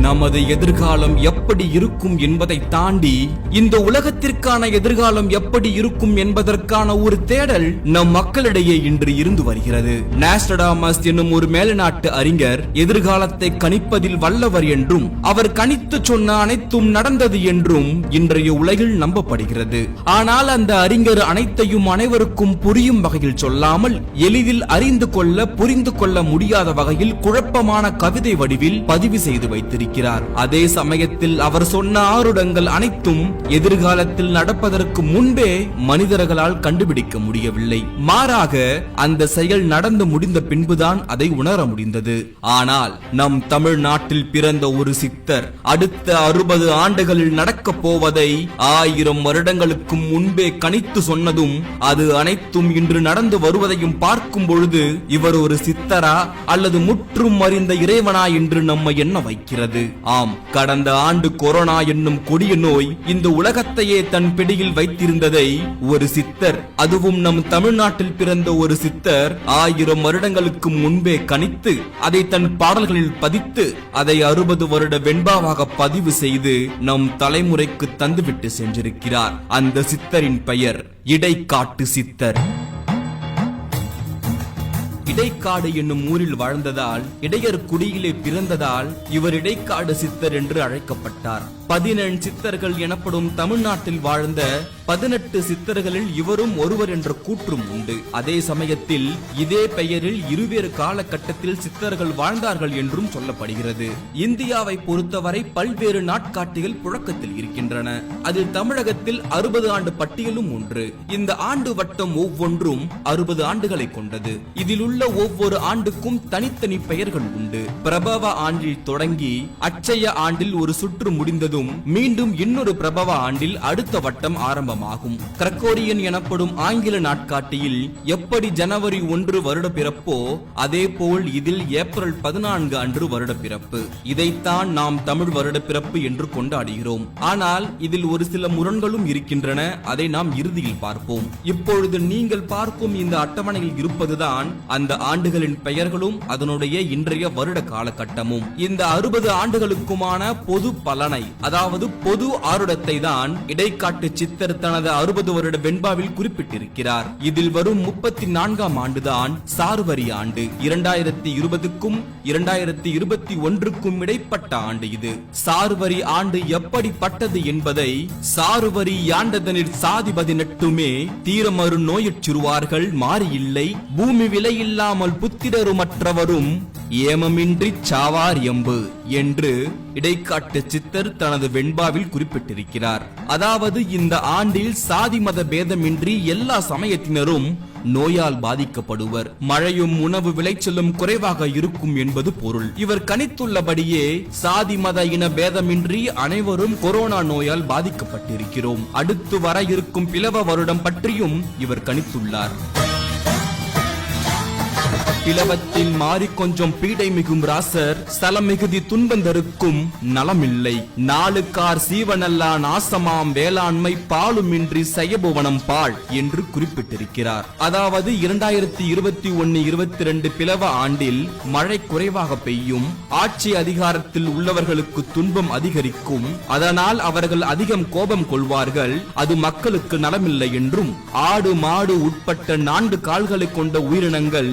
நமது எதிர்காலம் எப்படி இருக்கும் என்பதை தாண்டி இந்த உலகத்திற்கான எதிர்காலம் எப்படி இருக்கும் என்பதற்கான ஒரு தேடல் நம் மக்களிடையே இன்று இருந்து வருகிறது. நாஸ்டடாமஸ் என்னும் ஒரு மேல்நாட்டு அறிஞர் எதிர்காலத்தை கணிப்பதில் வல்லவர் என்றும் அவர் கணித்து சொன்ன அனைத்தும் நடந்தது என்றும் இன்றைய உலகில் நம்பப்படுகிறது. ஆனால் அந்த அறிஞர் அனைத்தையும் அனைவருக்கும் புரியும் வகையில் சொல்லாமல் எளிதில் அறிந்து கொள்ள புரிந்து கொள்ள முடியாத வகையில் குழப்பமான கவிதை வடிவில் பதிவு செய்து வைத்திருக்கிறார். அதே சமயத்தில் அவர் சொன்ன ஆருடங்கள் அனைத்தும் எதிர்காலத்தில் நடப்பதற்கு முன்பே மனிதர்களால் கண்டுபிடிக்க முடியவில்லை. மாறாக அந்த செயல் நடந்து முடிந்த பின்புதான் அதை உணர முடிந்தது. ஆனால் நம் தமிழ்நாட்டில் பிறந்த ஒரு சித்தர் அடுத்த அறுபது ஆண்டுகளில் நடக்கப் போவதை ஆயிரம் வருடங்களுக்கு முன்பே கணித்து சொன்னதும் அது அனைத்தும் இன்று நடந்து வருவதையும் பார்க்கும் பொழுது இவர் ஒரு சித்தரா அல்லது முற்றும் அறிந்த இறைவனா என்று நம்மை எண்ண வைக்கிறது. ஆம் கடந்த ஆண்டு கொரோனா என்னும் கொடிய நோய் இந்த உலகத்தையே தன் பிடியில் வைத்திருந்ததை ஒரு சித்தர் அதுவும் நம் தமிழ்நாட்டில் பிறந்த ஒரு சித்தர் ஆயிரம் வருடங்களுக்கு முன்பே கணித்து அதை தன் பாடல்களில் பதித்து அதை அறுபது வருட வெண்பாவாக பதிவு செய்து நம் தலைமுறைக்கு தந்துவிட்டு சென்றிருக்கிறார். அந்த சித்தரின் பெயர் இடைக்காட்டு சித்தர். இடைக்காடு என்னும் ஊரில் வாழ்ந்ததால் இடையர் குடியிலே பிறந்ததால் இவர் இடைக்காடு சித்தர் என்று அழைக்கப்பட்டார். பதினெண் சித்தர்கள் எனப்படும் தமிழ்நாட்டில் வாழ்ந்த பதினெட்டு சித்தர்களில் இவரும் ஒருவர் என்ற கூற்றும் உண்டு. அதே சமயத்தில் இதே பெயரில் இருவேறு காலகட்டத்தில் சித்தர்கள் வாழ்ந்தார்கள் என்றும் சொல்லப்படுகிறது. இந்தியாவை பொறுத்தவரை பல்வேறு நாட்காட்டிகள் புழக்கத்தில் இருக்கின்றன. அதில் தமிழகத்தில் அறுபது ஆண்டு பட்டியலும் ஒன்று. இந்த ஆண்டு வட்டம் ஒவ்வொன்றும் அறுபது ஆண்டுகளை கொண்டது. இதில் உள்ள ஒவ்வொரு ஆண்டுக்கும் தனித்தனி பெயர்கள் உண்டு. பிரபவ ஆண்டில் தொடங்கி அச்சய ஆண்டில் ஒரு சுற்று முடிந்ததும் மீண்டும் இன்னொரு பிரபவ ஆண்டில் அடுத்த வட்டம் ஆரம்பம் ஆரம்பமாகும். கிரக்கோரியன் எனப்படும் ஆங்கில நாட்காட்டியில் எப்படி ஜனவரி ஒன்று வருட பிறப்போ அதே போல் இதில் ஏப்ரல் பதினான்கு அன்று வருட பிறப்பு இதைத்தான் நாம் தமிழ் வருட பிறப்பு என்று கொண்டாடுகிறோம். ஆனால் இதில் ஒரு சில முரண்களும் இருக்கின்றன. அதை நாம் இறுதியில் பார்ப்போம். இப்பொழுது நீங்கள் பார்க்கும் இந்த அட்டவணையில் இருப்பதுதான் அந்த ஆண்டுகளின் பெயர்களும் அதனுடைய இன்றைய வருட காலகட்டமும். இந்த அறுபது ஆண்டுகளுக்குமான பொது பலனை அதாவது பொது ஆருடத்தை தான் இடைக்காட்டு சித்தர் தனது அறுபது வருட வெண்பாவில் குறிப்பிட்டிருக்கிறார். இதில் வரும் முப்பத்தி நான்காம் ஆண்டுதான் சார்வரி ஆண்டு. இரண்டாயிரத்தி இருபதுக்கும் இரண்டாயிரத்தி இருபத்தி ஒன்றுக்கும் இடைப்பட்ட ஆண்டு இது. சார்வரி ஆண்டு எப்படிப்பட்டது என்பதை சாருவரி யாண்டதனில் சாதிபதி நட்டுமே தீரமறு நோயற் சிறுவார்கள் மாறியில்லை. பூமி விலையில்லாமல் புத்திரருமற்றவரும் ஏமமின்றி சாவார் எம்பு என்று இடைக்காட்டு சித்தர் தனது வெண்பாவில் குறிப்பிட்டிருக்கிறார். அதாவது இந்த ஆண்டில் சாதி மத பேதமின்றி எல்லா சமயத்தினரும் நோயால் பாதிக்கப்படுவர். மழையும் உணவு விளைச்சலும் குறைவாக இருக்கும் என்பது பொருள். இவர் கணித்துள்ளபடியே சாதி மத இன பேதமின்றி அனைவரும் கொரோனா நோயால் பாதிக்கப்பட்டிருக்கிறோம். அடுத்து வர இருக்கும் பிளவ வருடம் பற்றியும் இவர் கணித்துள்ளார். பிளவத்தில் மாறி கொஞ்சம் பீடை மிகும் ராசர் ஸ்தலம் மிகுதி துன்பந்தருக்கும் நலமில்லை. நாளுக்கார் சீவனல்லா நாசமாம் வேளாண்மை பாலுமின்றி செயபுவனம் பால் என்று குறிப்பிட்டிருக்கிறார். அதாவது இரண்டாயிரத்தி இருபத்தி ஒன்னு இருபத்தி ரெண்டு பிளவ ஆண்டில் மழை குறைவாக பெய்யும் ஆட்சி அதிகாரத்தில் உள்ளவர்களுக்கு துன்பம் அதிகரிக்கும் அதனால் அவர்கள் அதிகம் கோபம் கொள்வார்கள் அது மக்களுக்கு நலமில்லை என்றும் ஆடு மாடு உட்பட்ட நான்கு கால்களை கொண்ட உயிரினங்கள்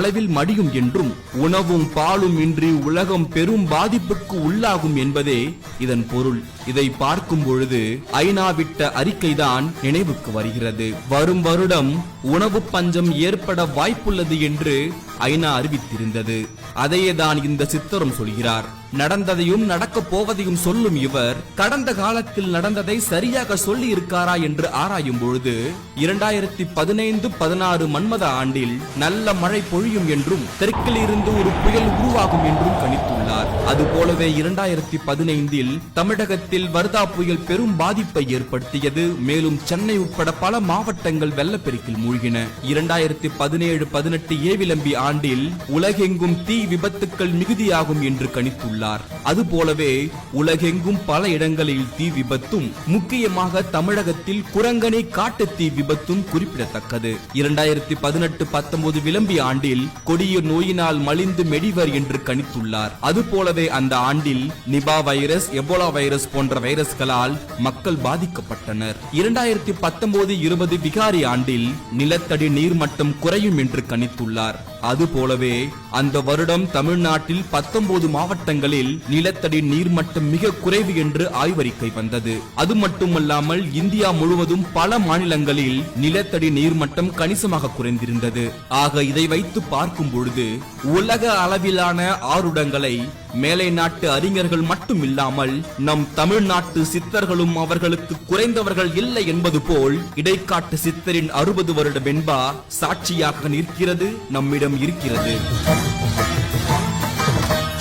அளவில் மடியும் என்றும் உணவும் பாலும் இன்றி உலகம் பெரும் பாதிப்புக்கு உள்ளாகும் என்பதே இதன் பொருள். இதை பார்க்கும் பொழுது ஐநா விட்ட அறிக்கைதான் நினைவுக்கு வருகிறது. வரும் வருடம் உணவு பஞ்சம் ஏற்பட வாய்ப்புள்ளது என்று ஐநா அறிவித்திருந்தது. அதையே தான் இந்த சித்தரும் சொல்கிறார். நடந்ததையும் நடக்கப் போவதையும் சொல்லும் இவர் கடந்த காலத்தில் நடந்ததை சரியாக சொல்லி இருக்காரா என்று ஆராயும் பொழுது இரண்டாயிரத்தி பதினைந்து பதினாறு மன்மத ஆண்டில் நல்ல மழை பொழியும் என்றும் தெற்கில் இருந்து ஒரு புயல் உருவாகும் என்றும் கணித்துள்ளார். அதுபோலவே இரண்டாயிரத்தி பதினைந்தில் தமிழகத்தில் வர்தா புயல் பெரும் பாதிப்பை ஏற்படுத்தியது. மேலும் சென்னை உட்பட பல மாவட்டங்கள் வெள்ளப்பெருக்கில் மூழ்கின. இரண்டாயிரத்தி பதினேழு பதினெட்டு ஏவிலம்பி ஆண்டில் உலகெங்கும் தீ விபத்துக்கள் மிகுதியாகும் என்று கணித்துள்ளார். அதுபோலவே உலகெங்கும் பல இடங்களில் தீ விபத்தும் முக்கியமாக தமிழகத்தில் குரங்கணி காட்டு தீ விபத்தும் குறிப்பிடத்தக்கது. இரண்டாயிரத்தி பதினெட்டு பத்தொன்பது விளம்பிய ஆண்டில் கொடிய நோயினால் மலிந்து மெடிவர் என்று கணித்துள்ளார். அதுபோலவே அந்த ஆண்டில் நிபா வைரஸ் எபோலா வைரஸ் போன்ற வைரஸ்களால் மக்கள் பாதிக்கப்பட்டனர். இரண்டாயிரத்தி பத்தொன்பது இருபது விகாரி ஆண்டில் நிலத்தடி நீர்மட்டம் குறையும் என்று கணித்துள்ளார். அதுபோலவே அந்த வருடம் தமிழ்நாட்டில் பத்தொன்பது மாவட்டங்களில் நிலத்தடி நீர்மட்டம் மிக குறைவு என்று ஆய்வறிக்கை வந்தது. அது மட்டுமல்லாமல் இந்தியா முழுவதும் பல மாநிலங்களில் நிலத்தடி நீர்மட்டம் கணிசமாக குறைந்திருந்தது. ஆக இதை வைத்து பார்க்கும் பொழுது உலக அளவிலான ஆறுடங்களை மேலை நாட்டு அறிஞர்கள் மட்டும் இல்லாமல் நம் தமிழ்நாட்டு சித்தர்களும் அவர்களுக்கு குறைந்தவர்கள் இல்லை என்பது போல் இடைக்காட்டு சித்தரின் அறுபது வருட வெண்பா சாட்சியாக நிற்கிறது நம்மிடம் இருக்கிறது.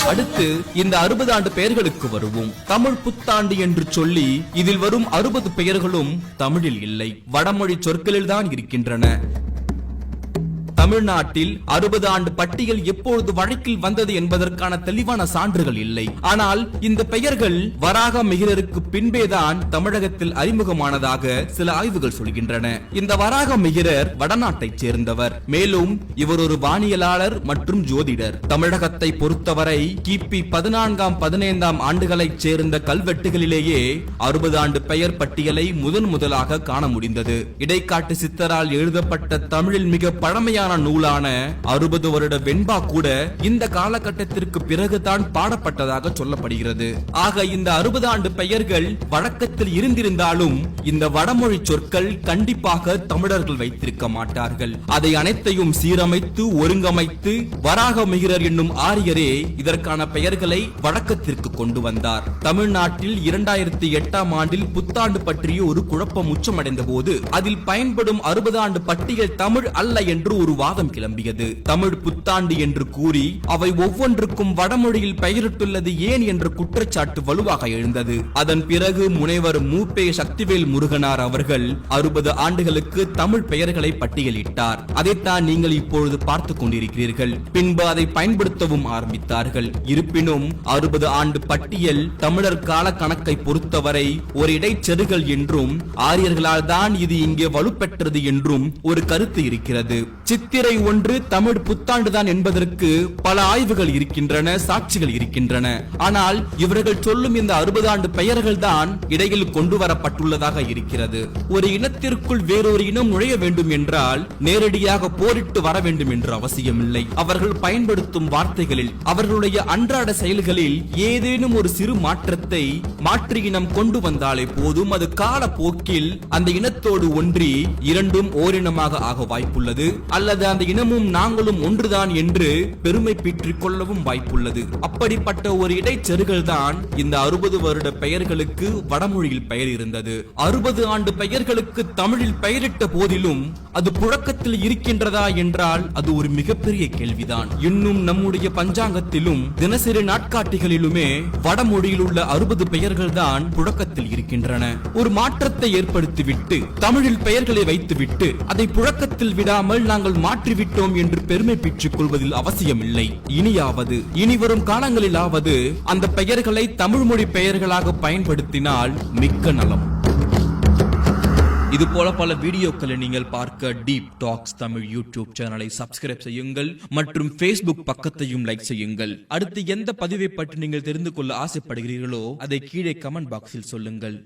அடுத்து இந்த அறுபது ஆண்டு பெயர்களுக்கு வருவோம். தமிழ் புத்தாண்டு என்று சொல்லி இதில் வரும் அறுபது பெயர்களும் தமிழில் இல்லை. வடமொழி சொற்களில் தான் இருக்கின்றன. தமிழ்நாட்டில் அறுபது ஆண்டு பட்டியல் எப்பொழுது வழக்கில் வந்தது என்பதற்கான தெளிவான சான்றுகள் இல்லை. ஆனால் இந்த பெயர்கள் வராக மிகிரருக்கு பின்பேதான் தமிழகத்தில் அறிமுகமானதாக சில ஆய்வுகள் சொல்கின்றன. இந்த வராக மிகிரர் வடநாட்டைச் சேர்ந்தவர். மேலும் இவர் ஒரு வானியலாளர் மற்றும் ஜோதிடர். தமிழகத்தை பொறுத்தவரை கிபி பதினான்காம் பதினைந்தாம் ஆண்டுகளைச் சேர்ந்த கல்வெட்டுகளிலேயே அறுபது ஆண்டு பெயர் பட்டியலை முதன் முதலாக காண முடிந்தது. இடைக்காட்டு சித்தரால் எழுதப்பட்ட தமிழில் மிக பழமையான நூலான அறுபது வருட வெண்பா கூட இந்த காலகட்டத்திற்கு பிறகுதான் பாடப்பட்டதாக சொல்லப்படுகிறது. ஆக இந்த அறுபது ஆண்டு பெயர்கள் வழக்கத்தில் இருந்திருந்தாலும் இந்த வடமொழி சொற்கள் கண்டிப்பாக தமிழர்கள் வைத்திருக்க மாட்டார்கள். அதை அனைத்தையும் சீரமைத்து ஒருங்கமைத்து வராக மிகிரர் என்னும் ஆரியரே இதற்கான பெயர்களை வழக்கத்திற்கு கொண்டு வந்தார். தமிழ்நாட்டில் இரண்டாயிரத்தி எட்டாம் ஆண்டில் புத்தாண்டு பற்றிய ஒரு குழப்பம் உச்சமடைந்த போது அதில் பயன்படும் அறுபது ஆண்டு பட்டியல் தமிழ் அல்ல என்று ஒரு வாதம் கிளம்பியது. தமிழ் புத்தாண்டு என்று கூறி அவை ஒவ்வொன்றுக்கும் வடமொழியில் பெயரிட்டுள்ளது ஏன் என்ற குற்றச்சாட்டு வலுவாக எழுந்தது. அதன் பிறகு முனைவர் மூப்பே சக்திவேல் முருகனார் அவர்கள் அறுபது ஆண்டுகளுக்கு தமிழ் பெயர்களை பட்டியலிட்டார். அதைத்தான் நீங்கள் இப்பொழுது பார்த்துக் கொண்டிருக்கிறீர்கள். பின்பு அதை பயன்படுத்தவும் ஆரம்பித்தார்கள். இருப்பினும் அறுபது ஆண்டு பட்டியல் தமிழர் கால கணக்கை பொறுத்தவரை ஒரு இடைச்செருகல் என்றும் ஆரியர்களால் தான் இது இங்கே வலுப்பெற்றது என்றும் ஒரு கருத்து இருக்கிறது. சித்திரை ஒன்று தமிழ் புத்தாண்டு தான் என்பதற்கு பல ஆய்வுகள் இருக்கின்றன சாட்சிகள் இருக்கின்றன. ஆனால் இவர்கள் சொல்லும் இந்த அறுபது ஆண்டு பெயர்கள் தான் இடையில் கொண்டு வரப்பட்டுள்ளதாக இருக்கிறது. ஒரு இனத்திற்குள் வேறொரு இனம் நுழைய வேண்டும் என்றால் நேரடியாக போரிட்டு வர வேண்டும் என்று அவசியமில்லை. அவர்கள் பயன்படுத்தும் வார்த்தைகளில் அவர்களுடைய அன்றாட செயல்களில் ஏதேனும் ஒரு சிறு மாற்றத்தை மாற்று இனம் கொண்டு வந்தாலே போதும். அது காலப்போக்கில் அந்த இனத்தோடு ஒன்றி இரண்டும் ஓரினமாக ஆக வாய்ப்புள்ளது. அல்லது அந்த இனமும் நாங்களும் ஒன்றுதான் என்று பெருமை பீற்றிக் கொள்ளவும் வாய்ப்புள்ளது. அப்படிப்பட்ட ஒரு இடைச்செருகல் தான் இந்த அறுபது வருட பெயர்களுக்கு வடமொழியில் பெயர் இருந்தது. அறுபது ஆண்டு பெயர்களுக்கு தமிழில் பெயரிட்ட போதிலும் அது புழக்கத்தில் இருக்கின்றதா என்றால் அது ஒரு மிகப்பெரிய கேள்விதான். இன்னும் நம்முடைய பஞ்சாங்கத்திலும் தினசரி நாட்காட்டிகளிலுமே வடமொழியில் உள்ள அறுபது பெயர்கள் தான் புழக்கத்தில் இருக்கின்றன. ஒரு மாற்றத்தை ஏற்படுத்திவிட்டு தமிழில் பெயர்களை வைத்துவிட்டு அதை புழக்கத்தில் விடாமல் நாங்கள் நாங்கள் மாற்றிவிட்டோம் என்று பெருமை பெற்றுக் கொள்வதில் அவசியமில்லை. இனியாவது இனி வரும் காலங்களிலாவது அந்த பெயர்களை தமிழ் மொழி பெயர்களாக பயன்படுத்தினால் மிக்க நலம். இது போல பல வீடியோக்களை நீங்கள் பார்க்க டீப் டாக்ஸ் தமிழ் யூடியூப் சேனலை சப்ஸ்கிரைப் செய்யுங்கள் மற்றும் ஃபேஸ்புக் பக்கத்தையும் லைக் செய்யுங்கள். அடுத்து எந்த பதிவை பற்றி நீங்கள் தெரிந்து கொள்ள ஆசைப்படுகிறீர்களோ அதை கீழே கமெண்ட் பாக்ஸில் சொல்லுங்கள்.